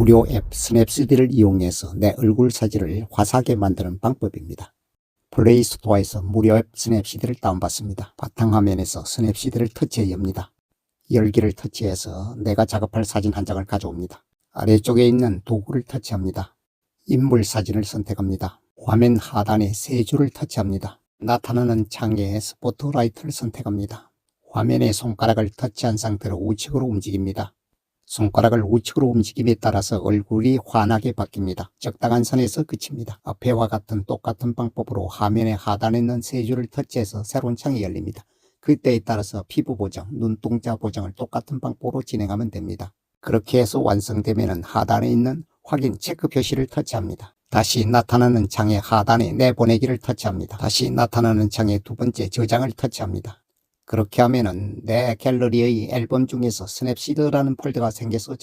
무료 앱 스냅시디를 이용해서 내 얼굴 사진을 화사하게 만드는 방법입니다. 플레이 스토어에서 무료 앱 스냅시디를 다운받습니다. 바탕화면에서 스냅시디를 터치해 엽니다. 열기를 터치해서 내가 작업할 사진 한 장을 가져옵니다. 아래쪽에 있는 도구를 터치합니다. 인물 사진을 선택합니다. 화면 하단에 세 줄을 터치합니다. 나타나는 창에 스포트라이트를 선택합니다. 화면에 손가락을 터치한 상태로 우측으로 움직입니다. 손가락을 우측으로 움직임에 따라서 얼굴이 환하게 바뀝니다. 적당한 선에서 그칩니다. 앞에와 같은 똑같은 방법으로 화면의 하단에 있는 세 줄을 터치해서 새로운 창이 열립니다. 그때에 따라서 피부 보정, 눈동자 보정을 똑같은 방법으로 진행하면 됩니다. 그렇게 해서 완성되면 하단에 있는 확인 체크 표시를 터치합니다. 다시 나타나는 창의 하단에 내보내기를 터치합니다. 다시 나타나는 창의 두 번째 저장을 터치합니다. 그렇게 하면은 내 갤러리의 앨범 중에서 스냅시드라는 폴더가 생겨서